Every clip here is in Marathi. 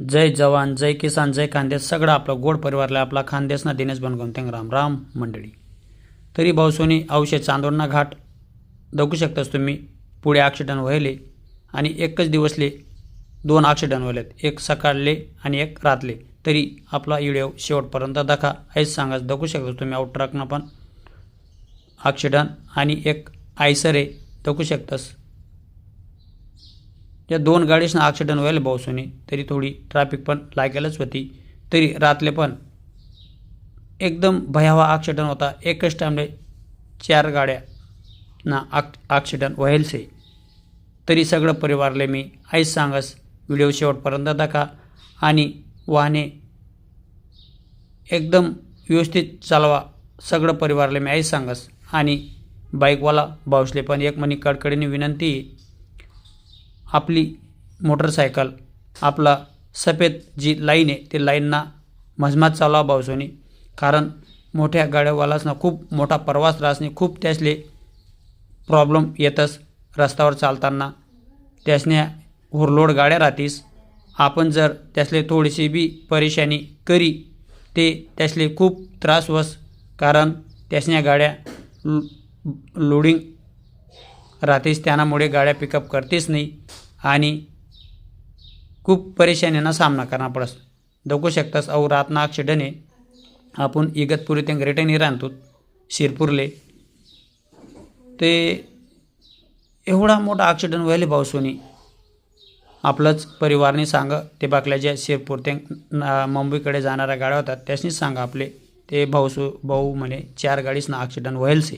जय जवान जय किसान जय खानदेश सगळं आपलं गोड परिवारला आपला खानदेशना दिनेश बनगवून ते राम राम मंडळी. तरी भाऊसोनी औषध चांदोडना घाट दगू शकतास तुम्ही पुढे ॲक्सिडंट व्हायले आणि एकच दिवसले दोन ॲक्सिडंट व्हायलेत एक सकाळले आणि एक रातले. तरी आपला व्हिडिओ शेवटपर्यंत दाखा हेच सांगा दगू शकता तुम्ही आउट ट्रकनं पण ॲक्सिडंट आणि एक आयसर दगू शकतास. या दोन गाडीसनं ॲक्सिडंट व्हायला पावसाने तरी थोडी ट्रॅफिक पण लागेलच होती. तरी रातले पण एकदम भयावह ॲक्सिडंट होता. एकच टाईमले चार गाड्या ना आक ॲक्सिडंट व्हायलसे. तरी सगळं परिवारले मी आईच सांगस व्हिडिओ शेवटपर्यंत दाखा आणि वाहने एकदम व्यवस्थित चालवा. सगळं परिवारले मी आईच सांगस आणि बाईकवाला भाऊसले पण एक म्हणी कडकडीने विनंती आपली मोटरसायकल आपला सफेद जी लाईन आहे ते लाईनना मजमात चालवा भाऊसोनी कारण मोठ्या गाड्यावालासना खूप मोठा प्रवास राहसने खूप त्यासले प्रॉब्लेम येतच रस्त्यावर चालताना. त्यासने हुरलोड गाड्या राहतीस. आपण जर त्यासले थोडीशी बी परेशानी करी ते त्यासले खूप त्रास वस कारण त्यासन्या गाड्या लो लोडिंग राहतेस त्यामुळे गाड्या पिकअप करतेच नाही. आणि खूप परेशानीना सामना करणा पडस. दगू शकतास. अहो रातना ॲक्सिडंट आहे आपण इगतपुरी ते ग्रेटनी राहतो शिरपूरले. ते एवढा मोठा ॲक्सिडंट व्हायले पावसोनी आपलंच परिवारने सांग ते बाकल्या ज्या शिरपूर ते मुंबईकडे जाणाऱ्या गाड्या होतात त्यासनीच सांगा आपले. ते भाऊसू भाऊ म्हणे चार गाडीसनं ॲक्सिडंट व्हायलसे.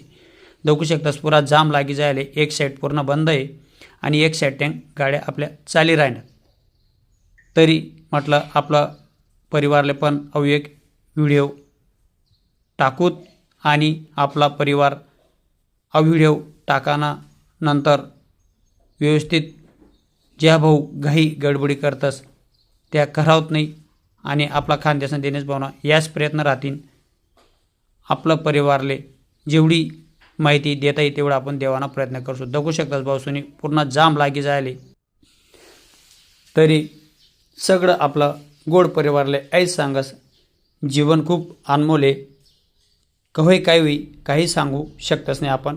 दखू शकतास पुरा जाम लागी जायले एक साईड पूर्ण बंद आहे. आणि एक साईड टँक गाड्या आपल्या चाली राहणार तरी म्हटलं आपला परिवारले पण अव एक व्हिडिओ टाकूत आणि आपला परिवार अव्हिडिओ टाकाना नंतर व्यवस्थित ज्या भाऊ घाई गडबडी करतस त्या करावत नाही आणि आपला खानदेशना देण्यास भावना याच प्रयत्न राहतील आपलं परिवारले जेवढी माहिती देता येईल तेवढा आपण देवाना प्रयत्न करतो. दगू शकतात भाऊसुनी पूर्ण जाम लागी जायले. तरी सगळं आपलं गोड परिवारले ऐस सांगस जीवन खूप अनमोल आहे. काय होई काही सांगू शकतच नाही आपण.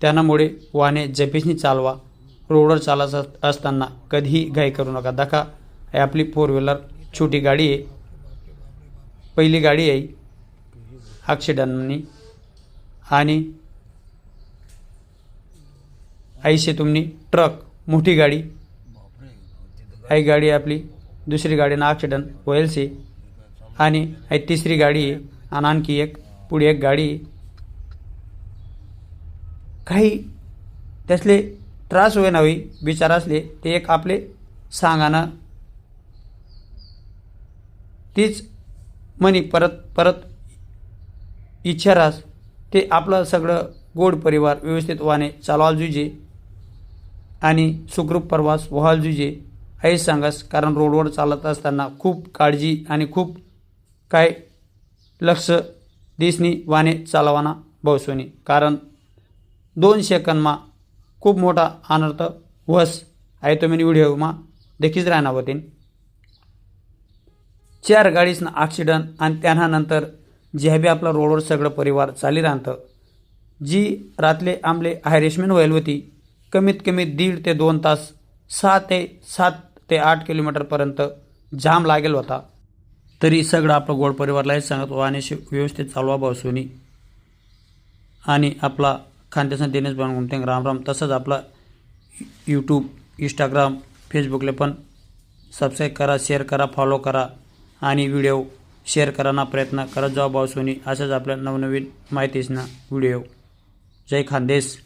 त्यामुळे वाहने जपेसनी चालवा रोडवर चालत असताना कधीही घाई करू नका. दखा हे आपली फोर व्हीलर छोटी गाडी आहे. पहिली गाडी आहे. ॲक्सिडंटनी आणि ऐंशी तुमनी ट्रक मोठी गाडी. आई गाडी आपली दुसरी गाडीनं ॲक्सिडंट होईलशी आणि आई तिसरी गाडी आहे आणि आणखी एक पुढे एक गाडी. आहे काही त्यासले त्रास होई नव्हे विचार असले ते एक आपले सांगानं. तीच म्हणी परत परत इच्छा रास. ते आपलं सगळं गोड परिवार व्यवस्थित वाने चालवाल जुजे आणि सुखरूप प्रवास व्हाल जुजे हेच सांगास कारण रोडवर चालत असताना खूप काळजी आणि खूप काय लक्ष दिसनी वाने चालवाना भवसोनी. कारण दोन सेकंदमा खूप मोठा अनर्थ वस आहे तुम्ही व्हिडिओमा देखीच राहणार होते. चार गाडीसनं ॲक्सिडंट आणि त्यानंतर जे बी आपला रोडवर सगळं परिवार चाली राहतं जी रातले आमले हायरेशमेंट व्हायला होती कमीत कमी दीड ते दोन तास सहा ते सात ते आठ किलोमीटरपर्यंत जाम लागेल होता. तरी सगळं आपलं गोड परिवारलाही सांगत वाहने व्यवस्थित चालवा बसूनी आणि आपला खानदेशात देणेच बनवून ते रामराम तसंच आपला यूट्यूब इंस्टाग्राम फेसबुकला पण सबस्क्राईब करा शेअर करा फॉलो करा आणि व्हिडिओ शेअर कराना प्रयत्न करत जाऊ भाऊ सोनी. असंच आपल्या नवनवीन माहितीसना व्हिडिओ. जय खानदेश.